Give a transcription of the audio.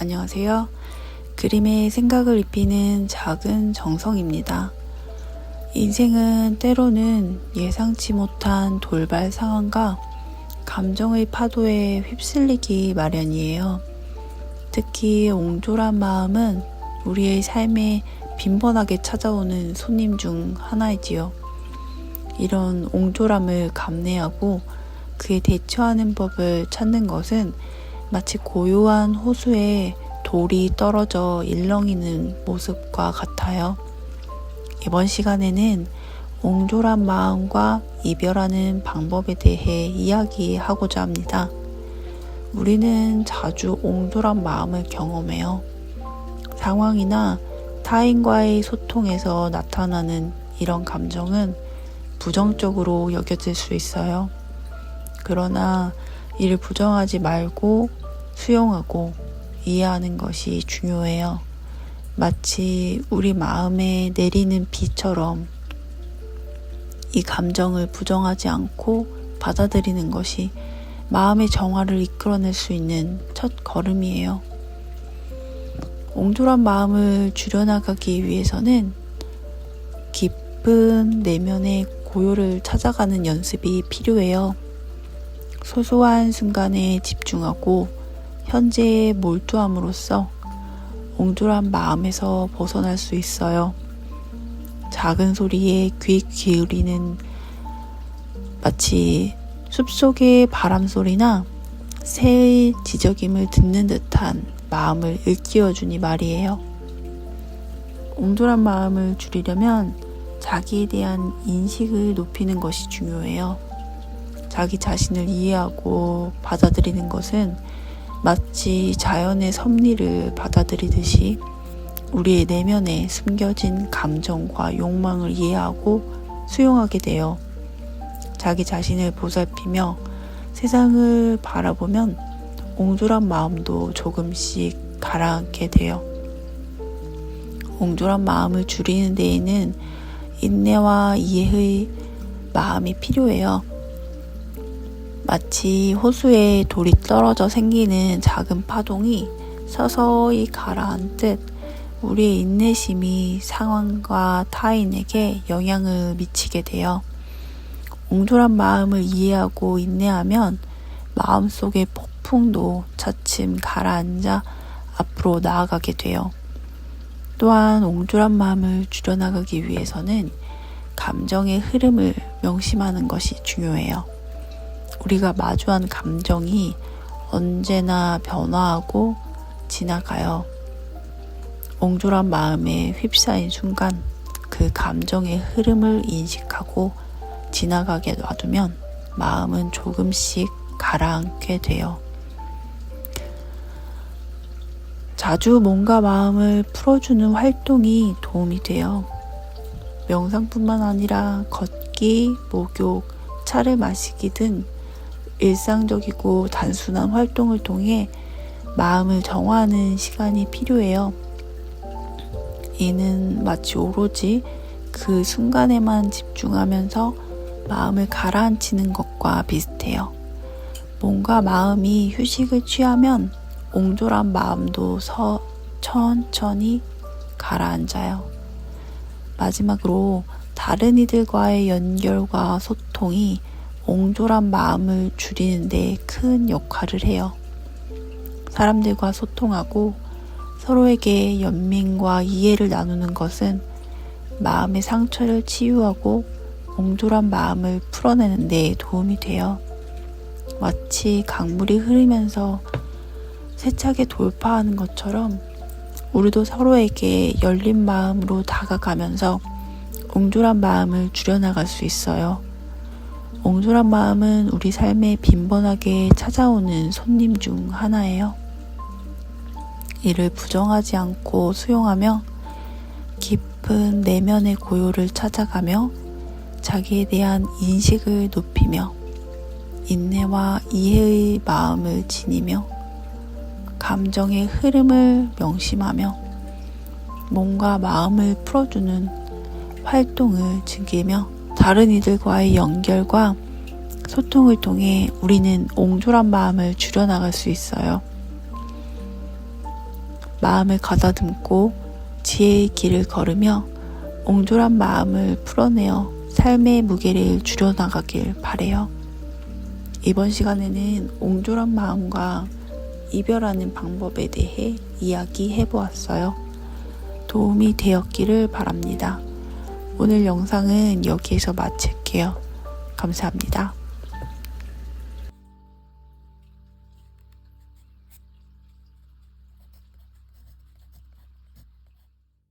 안녕하세요. 그림에 생각을 입히는 작은 정성입니다. 인생은 때로는 예상치 못한 돌발 상황과 감정의 파도에 휩쓸리기 마련이에요. 특히 옹졸한 마음은 우리의 삶에 빈번하게 찾아오는 손님 중 하나이지요. 이런 옹졸함을 감내하고 그에 대처하는 법을 찾는 것은 마치 고요한 호수에 돌이 떨어져 일렁이는 모습과 같아요. 이번 시간에는 옹졸한 마음과 이별하는 방법에 대해 이야기하고자 합니다. 우리는 자주 옹졸한 마음을 경험해요. 상황이나 타인과의 소통에서 나타나는 이런 감정은 부정적으로 여겨질 수 있어요. 그러나 이를 부정하지 말고 수용하고 이해하는 것이 중요해요. 마치 우리 마음에 내리는 비처럼 이 감정을 부정하지 않고 받아들이는 것이 마음의 정화를 이끌어낼 수 있는 첫 걸음이에요. 옹졸한 마음을 줄여나가기 위해서는 깊은 내면의 고요를 찾아가는 연습이 필요해요. 소소한 순간에 집중하고 현재에 몰두함으로써 옹졸한 마음에서 벗어날 수 있어요. 작은 소리에 귀 기울이는 마치 숲속의 바람 소리나 새의 지저김을 듣는 듯한 마음을 일깨워주니 말이에요. 옹졸한 마음을 줄이려면 자기에 대한 인식을 높이는 것이 중요해요. 자기 자신을 이해하고 받아들이는 것은 마치 자연의 섭리를 받아들이듯이 우리의 내면에 숨겨진 감정과 욕망을 이해하고 수용하게 돼요. 자기 자신을 보살피며 세상을 바라보면 옹졸한 마음도 조금씩 가라앉게 돼요. 옹졸한 마음을 줄이는 데에는 인내와 이해의 마음이 필요해요. 마치 호수에 돌이 떨어져 생기는 작은 파동이 서서히 가라앉듯 우리의 인내심이 상황과 타인에게 영향을 미치게 돼요. 옹졸한 마음을 이해하고 인내하면 마음속의 폭풍도 차츰 가라앉아 앞으로 나아가게 돼요. 또한 옹졸한 마음을 줄여나가기 위해서는 감정의 흐름을 명심하는 것이 중요해요. 우리가 마주한 감정이 언제나 변화하고 지나가요. 옹졸한 마음에 휩싸인 순간 그 감정의 흐름을 인식하고 지나가게 놔두면 마음은 조금씩 가라앉게 돼요. 자주 뭔가 마음을 풀어주는 활동이 도움이 돼요. 명상뿐만 아니라 걷기, 목욕, 차를 마시기 등 일상적이고 단순한 활동을 통해 마음을 정화하는 시간이 필요해요. 이는 마치 오로지 그 순간에만 집중하면서 마음을 가라앉히는 것과 비슷해요. 뭔가 마음이 휴식을 취하면 옹졸한 마음도 서 천천히 가라앉아요. 마지막으로 다른 이들과의 연결과 소통이 옹졸한 마음을 줄이는데 큰 역할을 해요. 사람들과 소통하고 서로에게 연민과 이해를 나누는 것은 마음의 상처를 치유하고 옹졸한 마음을 풀어내는 데 도움이 돼요. 마치 강물이 흐르면서 세차게 돌파하는 것처럼 우리도 서로에게 열린 마음으로 다가가면서 옹졸한 마음을 줄여나갈 수 있어요. 옹졸한 마음은 우리 삶에 빈번하게 찾아오는 손님 중 하나예요. 이를 부정하지 않고 수용하며 깊은 내면의 고요를 찾아가며 자기에 대한 인식을 높이며 인내와 이해의 마음을 지니며 감정의 흐름을 명심하며 몸과 마음을 풀어주는 활동을 즐기며 다른 이들과의 연결과 소통을 통해 우리는 옹졸한 마음을 줄여나갈 수 있어요. 마음을 가다듬고 지혜의 길을 걸으며 옹졸한 마음을 풀어내어 삶의 무게를 줄여나가길 바래요. 이번 시간에는 옹졸한 마음과 이별하는 방법에 대해 이야기해 보았어요. 도움이 되었기를 바랍니다. 오늘 영상은 여기에서 마칠게요. 감사합니다.